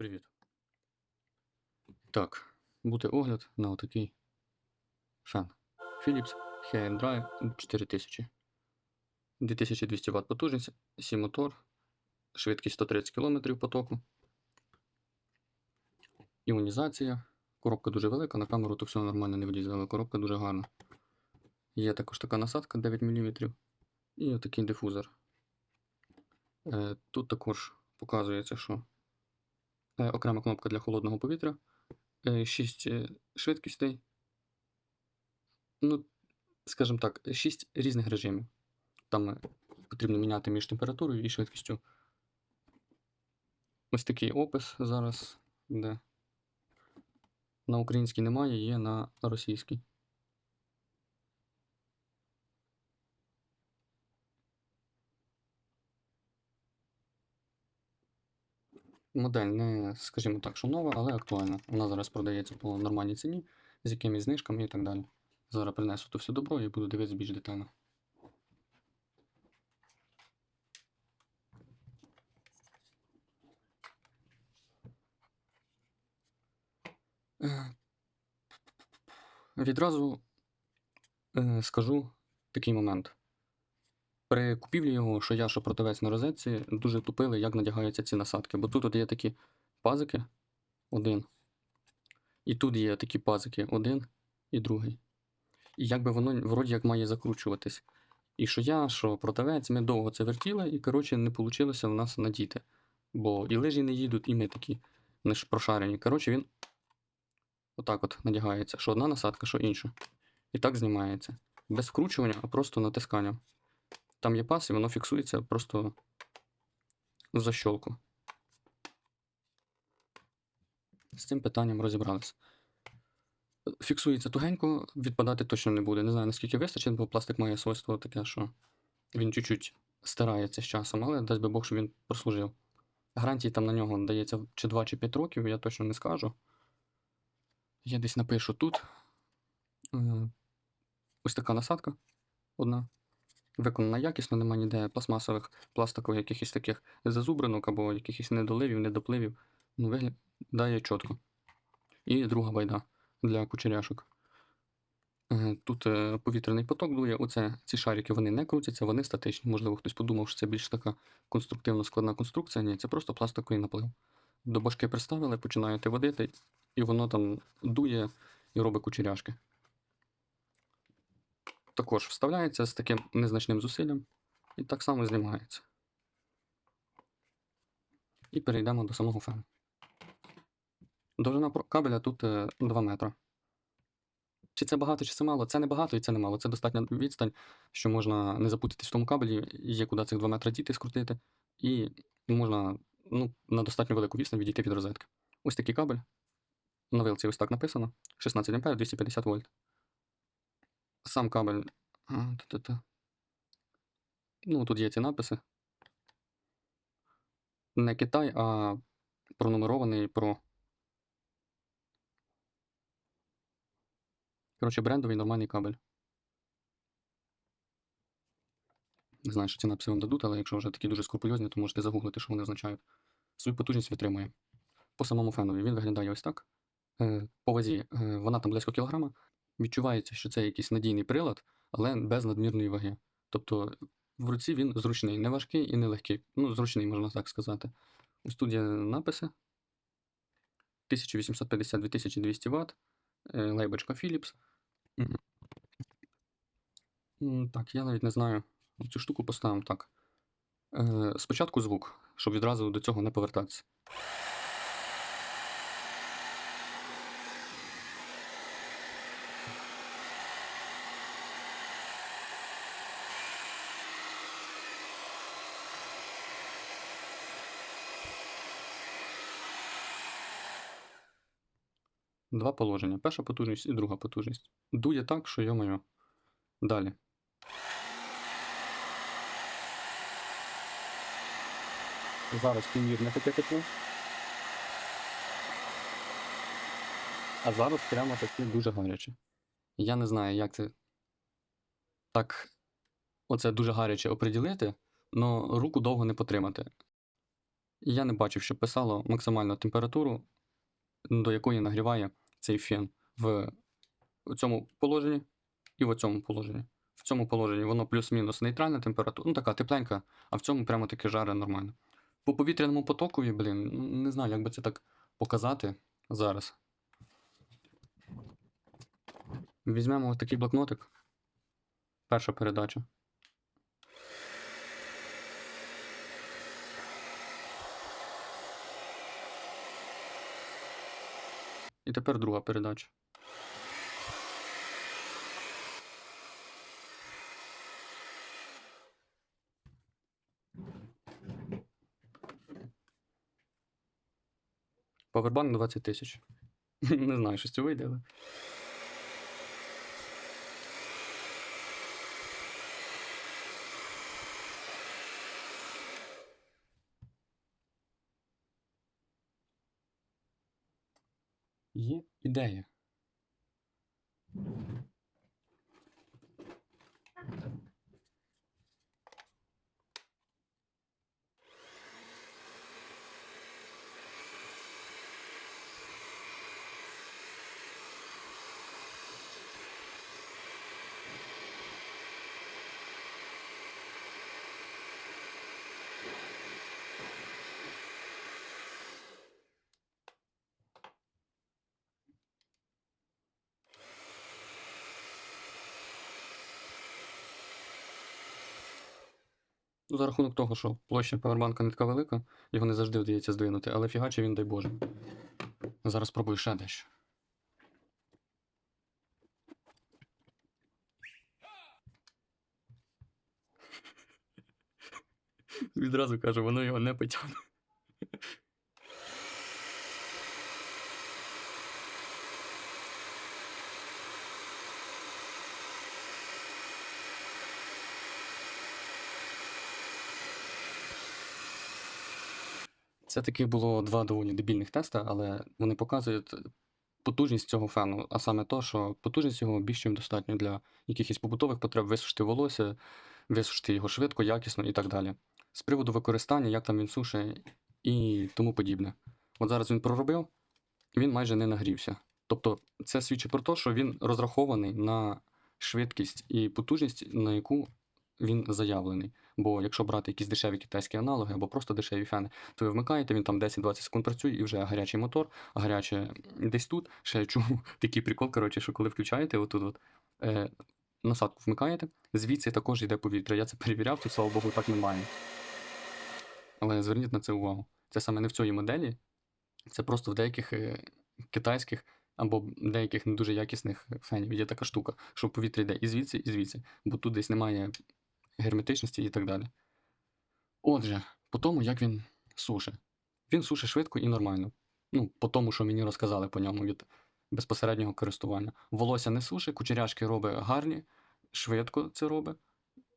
Привіт. Так, буде огляд на отакий фен. Philips Hair Dry 4000. 2200 Вт потужність, 7 мотор, швидкість 130 км потоку. Іонізація. Коробка дуже велика, на камеру то все нормально не влізе, але коробка дуже гарна. Є також така насадка 9 мм і отакий дифузор. Е, Тут також показується, що окрема кнопка для холодного повітря, 6 швидкостей. Ну, скажімо так, 6 різних режимів. Там е, потрібно міняти між температурою і швидкістю. Ось такий опис зараз, де на українській немає, є на російській. Модель не, скажімо так, що нова, але актуальна. Вона зараз продається по нормальній ціні, з якимись знижками і так далі. Зараз принесу то все добро і буду дивитися більш детально. Е, Відразу е, скажу такий момент. При купівлі його, що я, що продавець на розетці, дуже тупили, як надягаються ці насадки. Бо тут от є такі пазики, один. І тут є такі пазики, один і другий. І якби воно вроді як має закручуватись. І що я, що продавець, ми довго це вертіли, і, коротше, не вийшло в нас надіти. Бо і лижі не їдуть, і ми такі не прошарені. Коротше, він отак от надягається, що одна насадка, що інша. І так знімається. Без вкручування, а просто натисканням. Там є пас, і воно фіксується просто в защолку. З цим питанням розібралися. Фіксується тугенько, відпадати точно не буде. Не знаю, наскільки вистачить, бо пластик має свойство таке, що він чуть-чуть стирається з часом, але дасть би Бог, що він прослужив. Гарантії там на нього дається чи 2, чи 5 років, я точно не скажу. Я десь напишу тут. Е, Ось така насадка одна. Виконана якісно, нема ніде пластмасових, пластикових якихось таких зазубринок або якихось недоливів, недопливів. Ну, виглядає чітко. І друга байда для кучеряшок. Е, Тут е, повітряний поток дує. Оце, ці шарики вони не крутяться, вони статичні. Можливо, хтось подумав, що це більш така конструктивно складна конструкція. Ні, це просто пластиковий наплив. До башки приставили, починаєте водити, і воно там дує і робить кучеряшки. Також вставляється з таким незначним зусиллям і так само знімається. І перейдемо до самого фену. Довжина кабеля тут е, 2 метра. Чи це багато, чи це мало? Це не багато і це не мало. Це достатня відстань, що можна не запутатись в тому кабелі, є куди цих 2 метри діти скрутити, і можна ну, на достатньо велику відстань відійти від розетки. Ось такий кабель. На вилці ось так написано: 16 А 250 вольт. Сам кабель. Ну, тут є ці написи. Не Китай, а пронумерований про. Коротше, брендовий нормальний кабель. Не знаю, що ці написи вам дадуть, але якщо вже такі дуже скрупульозні, то можете загуглити, що вони означають. Свою потужність витримує. По самому фенові він виглядає ось так. Е, По вазі е, вона там близько кілограма. Відчувається, що це якийсь надійний прилад, але без надмірної ваги. Тобто в руці він зручний, не важкий і не легкий. Ну, зручний, можна так сказати. Ось тут є написи. 1850-2200 Вт. е, Лейбочка Philips. Так, я навіть не знаю. Цю штуку поставимо так. Е, Спочатку звук, щоб відразу до цього не повертатися. Два положення. Перша потужність і друга потужність. Дує так, що йо-моє. Далі. Зараз помірне таке тепло. А зараз прямо таке дуже гаряче. Я не знаю, як це так оце дуже гаряче оприділити, але руку довго не потримати. Я не бачив, що писало максимальну температуру, до якої нагріває цей фен в цьому положенні і в цьому положенні. В цьому положенні воно плюс-мінус нейтральна температура, ну така тепленька, а в цьому прямо таки жаре нормально. По повітряному потокові, блін, ну, не знаю, як би це так показати зараз. Візьмемо такий блокнотик. Перша передача. І тепер друга передача. Павербанк 20 тисяч. Не знаю, що з цього вийде, але. Є ідея. Ну, за рахунок того, що площа павербанка не така велика, його не завжди вдається здвинути, але фігаче він, дай Боже. Зараз спробую ще дещо. Відразу кажу, воно його не потягне. Це таки було два доволі дебільних теста, але вони показують потужність цього фену, а саме то, що потужність його більш чим достатньо для якихось побутових потреб висушити волосся, висушити його швидко, якісно і так далі. З приводу використання, як там він сушить і тому подібне. От зараз він проробив, він майже не нагрівся. Тобто це свідчить про те, що він розрахований на швидкість і потужність, на яку він заявлений. Бо якщо брати якісь дешеві китайські аналоги або просто дешеві фени, то ви вмикаєте, він там 10-20 секунд працює і вже гарячий мотор, гаряче десь тут. Ще чув такий прикол, коротше, що коли включаєте отут, от, е, насадку вмикаєте, звідси також йде повітря. Я це перевіряв, тут, слава Богу, так немає. Але зверніть на це увагу. Це саме не в цій моделі, це просто в деяких е, китайських або деяких не дуже якісних фенів є така штука, що повітря йде і звідси, і звідси, бо тут десь немає герметичності і так далі. Отже, по тому, як він сушить. Він сушить швидко і нормально. Ну, по тому, що мені розказали по ньому від безпосереднього користування. Волосся не сушить, кучеряшки робить гарні, швидко це робить.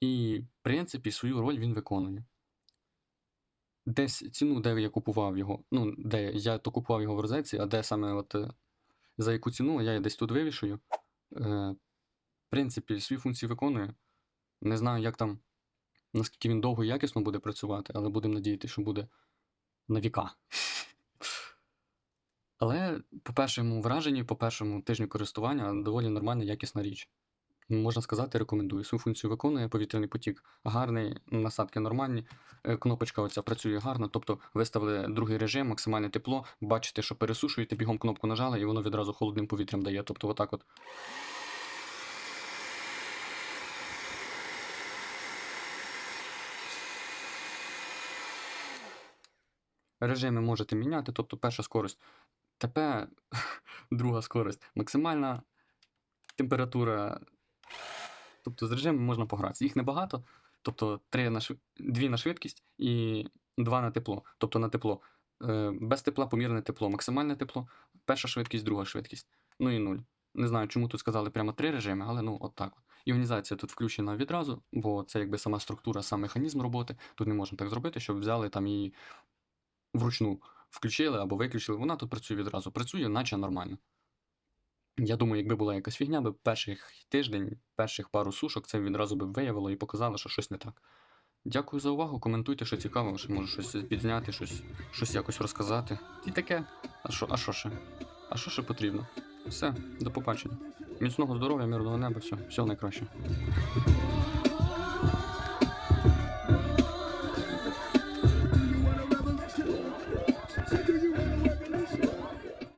І, в принципі, свою роль він виконує. Десь ціну, де я купував його, ну, де я то купував його в розетці, а де саме от, е, за яку ціну, я десь тут вивішую. Е, в принципі, свої функції виконує. Не знаю, як там, наскільки він довго і якісно буде працювати, але будемо надіятися, що буде на віка. Але по першому враженні, по першому тижню користування доволі нормальна якісна річ. Можна сказати, рекомендую. Свою функцію виконує повітряний потік гарний, насадки нормальні, е, кнопочка оця працює гарно, тобто виставили другий режим, максимальне тепло, бачите, що пересушуєте, бігом кнопку нажали, і воно відразу холодним повітрям дає. Тобто, отак от. Режими можете міняти, тобто перша скорость ТП, друга скорость, максимальна температура. Тобто з режимом можна погратися. Їх небагато, тобто три на шв... дві на швидкість і два на тепло. Тобто на тепло. Е, Без тепла помірне тепло, максимальне тепло, перша швидкість, друга швидкість. Ну і нуль. Не знаю, чому тут сказали прямо три режими, але ну от так. Іонізація тут включена відразу, бо це якби сама структура, сам механізм роботи. Тут не можна так зробити, щоб взяли там її вручну включили або виключили. Вона тут працює відразу. Працює, наче нормально. Я думаю, якби була якась фігня, би перших тиждень, перших пару сушок це відразу би виявило і показало, що щось не так. Дякую за увагу. Коментуйте, що цікаво, що може щось підзняти, щось, щось якось розказати. І таке. А що, а що ще? А що ще потрібно? Все, до побачення. Міцного здоров'я, мирного неба, все, всього найкращого.